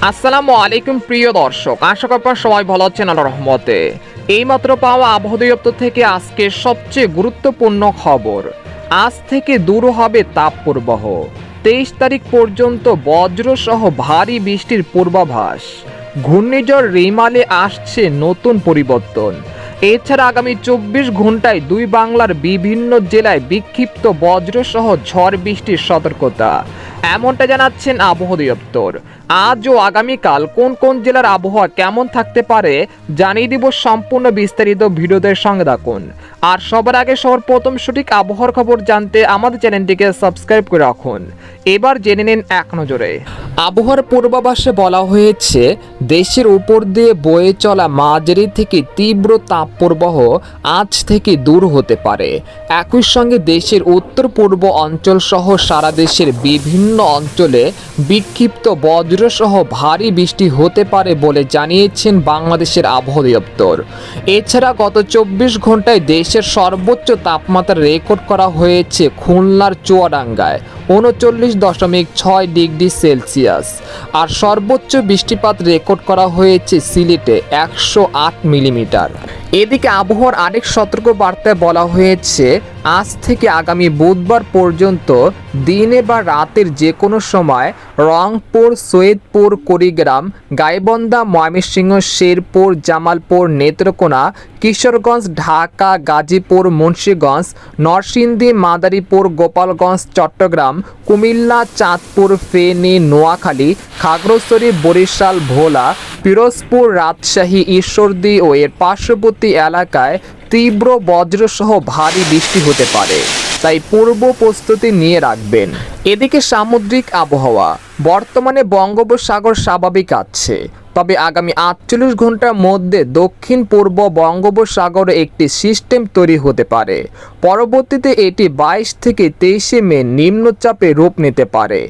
আসসালামু আলাইকুম, প্রিয় দর্শক। আশা করি সবাই ভালো আছেন, আল্লাহর রহমতে। এইমাত্র পাওয়া আবহাওয়া দপ্তর থেকে আজকে সবচেয়ে গুরুত্বপূর্ণ খবর। আজ থেকে দূর হবে তাপপ্রবাহ। তেইশ তারিখ পর্যন্ত বজ্রসহ ভারী বৃষ্টির পূর্বাভাস। ঘূর্ণিঝড় রিমালে আসছে নতুন পরিবর্তন। এছাড়া আগামী চব্বিশ ঘন্টায় দুই বাংলার বিভিন্ন জেলায় বিক্ষিপ্ত বজ্রসহ ঝড় বৃষ্টির সতর্কতা। এমনটা জানাচ্ছেন আবহাওয়া দপ্তর। আজ ও আগামীকাল কোন কোন জেলার আবহাওয়া কেমন থাকতে পারে জানিয়ে দিব সম্পূর্ণ বিস্তারিত ভিডিওদের সঙ্গে থাকুন। আর সবার আগে সবার প্রথম সঠিক আবহাওয়ার খবর জানতে আমাদের চ্যানেলটিকে সাবস্ক্রাইব করে রাখুন। এবার জেনে নিন এক নজরে। আবহাওয়ার পূর্বাভাসে বলা হয়েছে, দেশের উপর দিয়ে বয়ে চলা মাঝারি থেকে তীব্র তাপপ্রবাহ আজ থেকে দূর হতে পারে। একই সঙ্গে দেশের উত্তর পূর্ব অঞ্চল সহ সারা দেশের বিভিন্ন অঞ্চলে বিক্ষিপ্ত বজ্রসহ ভারী বৃষ্টি হতে পারে বলে জানিয়েছেন বাংলাদেশের আবহাওয়া দপ্তর। এছাড়া গত চব্বিশ ঘন্টায় দেশের সর্বোচ্চ তাপমাত্রা রেকর্ড করা হয়েছে খুলনার চুয়াডাঙ্গায়, উনচল্লিশ দশমিক ছয় ডিগ্রি সেলসিয়াস। আর সর্বোচ্চ বৃষ্টিপাত রেকর্ড করা হয়েছে সিলেটে একশো আট মিলিমিটার। এদিকে আবহাওয়ার আরেক সতর্ক বার্তায় বলা হয়েছে, আজ থেকে আগামী বুধবার পর্যন্ত দিনে বা রাতের যে কোনো সময় রংপুর, সৈয়দপুর, কুড়িগ্রাম গাইবন্দা ময়মনসিংহ, শেরপুর, জামালপুর, নেত্রকোনা, কিশোরগঞ্জ, ঢাকা, গাজীপুর, মুন্সীগঞ্জ, নরসিংদী, মাদারীপুর, গোপালগঞ্জ, চট্টগ্রাম, কুমিল্লা, চাঁদপুর, ফেনী, নোয়াখালী, খাগড়াছড়ি, বরিশাল, ভোলা, পিরোজপুর, রাজশাহী, ঈশ্বরদী ও এর পার্শ্ববর্তী এলাকায় তীব্র বজ্রসহ ভারী বৃষ্টি হতে পারে। তাই পূর্ব প্রস্তুতি নিয়ে রাখবেন। এদিকে সামুদ্রিক আবহাওয়া। বর্তমানে বঙ্গোপসাগর স্বাভাবিক আছে। তবে আগামী আটচল্লিশ ঘণ্টার মধ্যে দক্ষিণ পূর্ব বঙ্গোপসাগরে একটি সিস্টেম তৈরি হতে পারে। পরবর্তীতে এটি বাইশ থেকে তেইশে মে নিম্নচাপে রূপ নিতে পারে।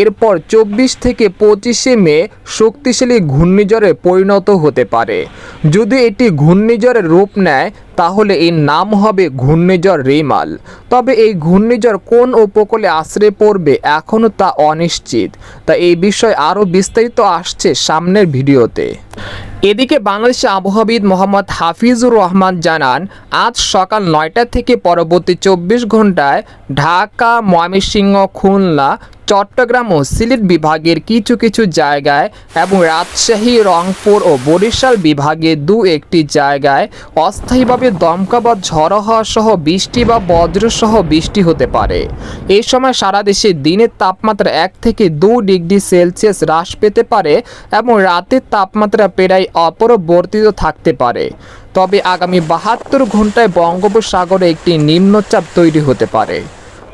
এরপর চব্বিশ থেকে পঁচিশে মে শক্তিশালী ঘূর্ণিঝড়ে পরিণত হতে পারে। যদি এটি ঘূর্ণিঝড়ের রূপ নেয় তাহলে এর নাম হবে ঘূর্ণিঝড় রেমাল। তবে এই ঘূর্ণিঝড় কোন উপকূলে আশ্রয় পড়বে এখনও তা অনিশ্চিত। তা এই বিষয়ে আরও বিস্তারিত আসছে সামনের ভিডিওতে। এদিকে বাংলাদেশে আবহাওয়াবিদ মোহাম্মদ হাফিজুর রহমান জানান, আজ সকাল নয়টা থেকে পরবর্তী চব্বিশ ঘন্টায় ঢাকা, ময়মনসিংহ, খুলনা চট্টগ্রাম ও সিলেট বিভাগের কিছু কিছু জায়গায় এবং রাজশাহী, রংপুর ও বরিশাল বিভাগে দু একটি জায়গায় অস্থায়ীভাবে দমকা বা ঝড়ো হওয়া সহ বৃষ্টি বা বজ্রসহ বৃষ্টি হতে পারে। এই সময় সারা দেশে দিনের তাপমাত্রা এক থেকে দু ডিগ্রি সেলসিয়াস হ্রাস পেতে পারে এবং রাতের তাপমাত্রা প্রায় অপরিবর্তিত থাকতে পারে। তবে আগামী বাহাত্তর ঘন্টায় বঙ্গোপসাগরে একটি নিম্নচাপ তৈরি হতে পারে।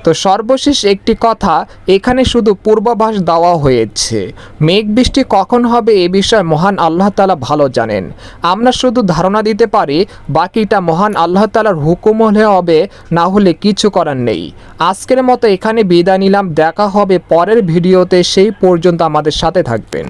তো সর্বশেষ একটি কথা, এখানে শুধু পূর্বাভাস দেওয়া হয়েছে। মেঘ বৃষ্টি কখন হবে এ বিষয়ে মহান আল্লাহ তালা ভালো জানেন। আমরা শুধু ধারণা দিতে পারি, বাকিটা মহান আল্লাহ তালার হুকুম হলে হবে, না হলে কিছু করার নেই। আজকের মতো এখানে বিদায় নিলাম, দেখা হবে পরের ভিডিওতে, সেই পর্যন্ত আমাদের সাথে থাকবেন।